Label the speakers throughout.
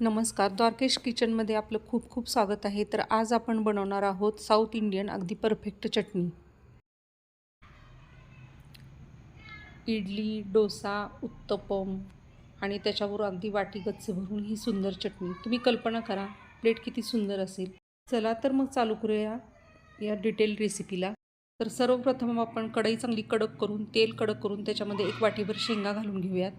Speaker 1: नमस्कार. द्वारकेश किचनमध्ये आपलं खूप खूप स्वागत आहे. तर आज आपण बनवणार आहोत साऊथ इंडियन अगदी परफेक्ट चटणी. इडली डोसा उत्तपम आणि त्याच्यावर अगदी वाटी गच्च भरून ही सुंदर चटणी. तुम्ही कल्पना करा प्लेट किती सुंदर असेल. चला तर मग चालू करूया या डिटेल रेसिपीला. तर सर्वप्रथम आपण कढई चांगली कडक करून तेल कडक करून त्याच्यामध्ये एक वाटीभर शेंगा घालून घेऊयात.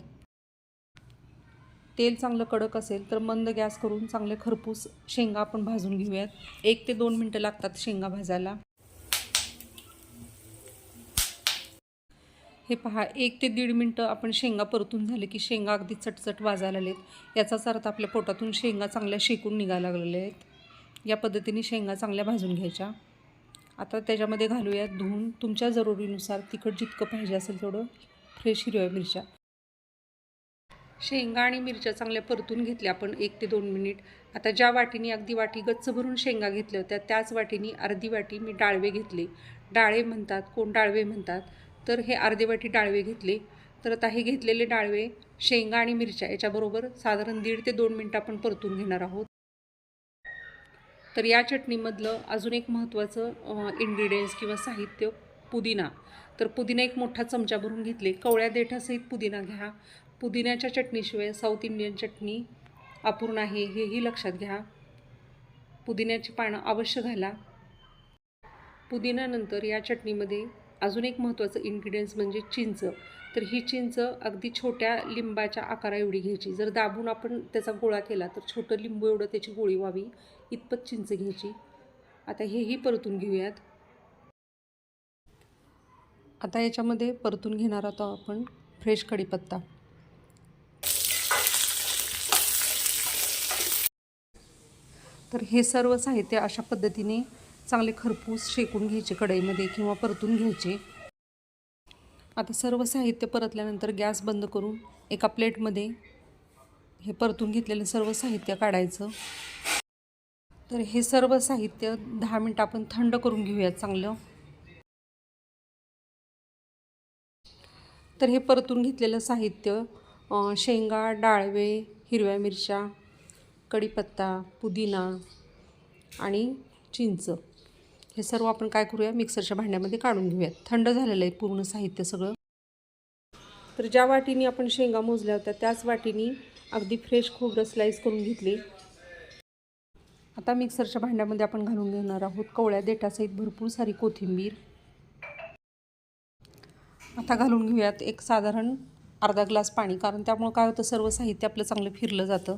Speaker 1: तेल चांगलं कडक असेल तर मंद गॅस करून चांगले खरपूस शेंगा आपण भाजून घेऊयात. एक ते दोन मिनटं लागतात शेंगा भाजायला. हे पहा एक ते दीड मिनटं आपण शेंगा परतून झाले की शेंगा अगदी चटचट वाजायला आलेत याचाच अर्थ आपल्या पोटातून शेंगा चांगल्या शेकून निघायला लागलेल्या आहेत. या पद्धतीने शेंगा चांगल्या भाजून घ्यायच्या. आता त्याच्यामध्ये घालूयात धुवून. तुमच्या जरुरीनुसार तिखट जितकं पाहिजे असेल थोडं फ्रेश हिरव्या मिरच्या. शेंगा आणि मिरच्या चांगल्या परतून घेतल्या आपण एक ते दोन मिनिट. आता ज्या वाटीने अगदी वाटी गच्च भरून शेंगा घेतल्या होत्या त्याच वाटीने अर्धी वाटी मी डाळवे घेतले. डाळे म्हणतात कोण डाळवे म्हणतात? तर हे अर्धे वाटी डाळवे घेतले. तर आता हे घेतलेले डाळवे शेंगा आणि मिरच्या याच्याबरोबर साधारण दीड ते दोन मिनटं आपण परतून घेणार आहोत. तर या चटणीमधलं अजून एक महत्त्वाचं इन्ग्रेडियंट्स किंवा साहित्य पुदिना. तर पुदिना एक मोठा चमचा भरून घेतले. कवळ्या देठासहित पुदिना घ्या. पुदिन्याच्या चटणीशिवाय साऊथ इंडियन चटणी अपूर्ण आहे हेही लक्षात घ्या. पुदिन्याची पानं अवश्य घाला. पुदिन्यानंतर या चटणीमध्ये अजून एक महत्त्वाचं इन्ग्रेडियंट्स म्हणजे चिंच. तर ही चिंच अगदी छोट्या लिंबाच्या आकारा एवढी घ्यायची. जर दाबून आपण त्याचा गोळा केला तर छोटं लिंबू एवढं त्याची गोळी व्हावी इतपत चिंच घ्यायची. आता हेही परतून घेऊयात. आता याच्यामध्ये परतून घेणार आहोत आपण फ्रेश कढीपत्ता. तर हे सर्व साहित्य अशा पद्धतीने चांगले खरपूस शेकून घ्यायचे कढईमध्ये किंवा परतून घ्यायचे. आता सर्व साहित्य परतल्यानंतर गॅस बंद करून एका प्लेटमध्ये हे परतून घेतलेलं सर्व साहित्य काढायचं. तर हे सर्व साहित्य दहा मिनटं आपण थंड करून घेऊयात चांगलं. तर हे परतून घेतलेलं साहित्य शेंगा डाळवे हिरव्या मिरच्या कढीपत्ता पुदिना आणि चिंच. हे सर्व आपण काय करूया? मिक्सरच्या भांड्यामध्ये काढून घेऊयात. थंड झालेलं आहे पूर्ण साहित्य सगळं. तर ज्या वाटीने आपण शेंगा मोजल्या होत्या त्याच वाटीने अगदी फ्रेश खोबरं स्लाईस करून घेतले. आता मिक्सरच्या भांड्यामध्ये आपण घालून घेणार आहोत कवळ्या देठासहित भरपूर सारी कोथिंबीर. आता घालून घेऊयात एक साधारण अर्धा ग्लास पाणी कारण त्यामुळं काय होतं सर्व साहित्य आपलं चांगलं फिरलं जातं.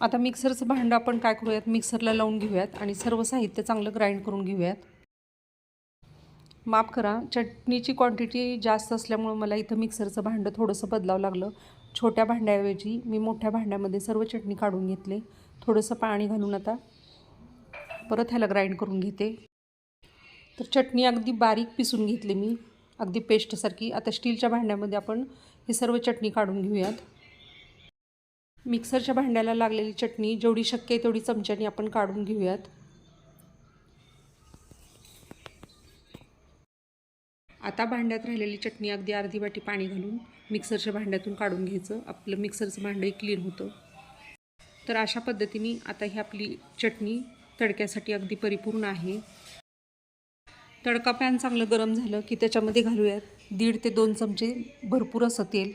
Speaker 1: आता मिक्सरचं भांडं आपण काय करूयात? मिक्सरला लावून घेऊयात आणि सर्व साहित्य चांगलं ग्राइंड करून घेऊयात. माफ करा चटणीची क्वांटिटी जास्त असल्यामुळं मला इथं मिक्सरचं भांडं थोडंसं बदलावं लागलं. छोट्या भांड्याऐवजी मी मोठ्या भांड्यामध्ये सर्व चटणी काढून घेतले. थोडंसं पाणी घालून आता परत ह्याला ग्राइंड करून घेते. तर चटणी अगदी बारीक पिसून घेतली मी. अगदी पेस्टसारखी आता स्टीलच्या भांड्यामध्ये आपण ही सर्व चटणी काढून घेऊयात. मिक्सरच्या भांड्याला लागलेली चटणी जेवढी शक्य आहे तेवढी चमच्याने आपण काढून घेऊयात. आता भांड्यात राहिलेली चटणी अगदी अर्धी वाटी पाणी घालून मिक्सरच्या भांड्यातून काढून घ्यायचं. आपलं मिक्सरचं भांडंही क्लीन होतं. तर अशा पद्धतीने आता ही आपली चटणी तडक्यासाठी अगदी परिपूर्ण आहे. तडका पॅन चांगलं गरम झालं की त्याच्यामध्ये घालूयात. दीड ते दोन चमचे भरपूर असं तेल.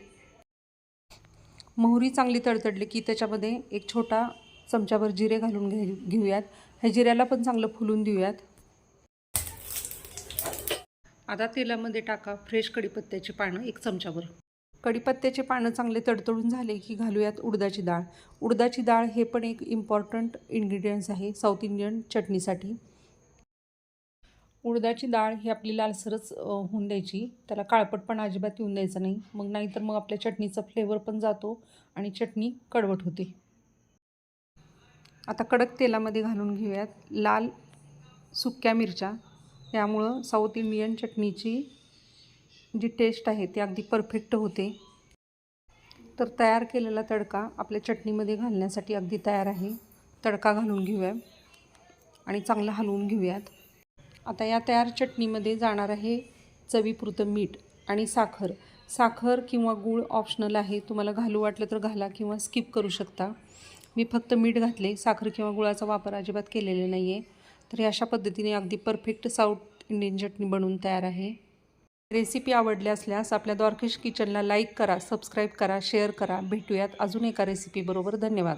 Speaker 1: मोहरी चांगली तडतडली की त्याच्यामध्ये एक छोटा चमच्याभर जिरे घालून घे घेऊयात. ह्या जिऱ्याला पण चांगलं फुलून देऊयात. आता तेलामध्ये टाका फ्रेश कढीपत्त्याची पानं एक चमच्याभर कढीपत्त्याचे पानं चांगले तडतडून झाले की घालूयात उडदाची डाळ. उडदाची डाळ हे पण एक इम्पॉर्टंट इन्ग्रेडियंट्स आहे साऊथ इंडियन चटणीसाठी. उडदाची डाळ ही आपली लालसरच होऊन द्यायची. त्याला काळपटपण अजिबात येऊन द्यायचं नाही. मग नाहीतर मग आपल्या चटणीचा फ्लेवर पण जातो आणि चटणी कडवट होते. आता कडक तेलामध्ये घालून घेऊयात लाल सुक्या मिरच्या. यामुळं साऊथ इंडियन चटणीची जी टेस्ट आहे ती अगदी परफेक्ट होते. तर तयार केलेला तडका आपल्या चटणीमध्ये घालण्यासाठी अगदी तयार आहे. तडका घालून घेऊया आणि चांगलं हलवून घेऊयात. आता या तयार चटणीमध्ये जाणार आहे चवीपुरतं मीठ आणि साखर. साखर किंवा गूळ ऑप्शनल आहे. तुम्हाला घालू वाटलं तर घाला किंवा स्किप करू शकता. मी फक्त मीठ घातले. साखर किंवा गुळाचा वापर अजिबात केलेला नाही आहे तर अशा पद्धतीने अगदी परफेक्ट साऊथ इंडियन चटणी बनवून तयार आहे. रेसिपी आवडली असल्यास आपल्या द्वारकेश किचनला लाईक करा सबस्क्राईब करा शेअर करा. भेटूयात अजून एका रेसिपीबरोबर धन्यवाद.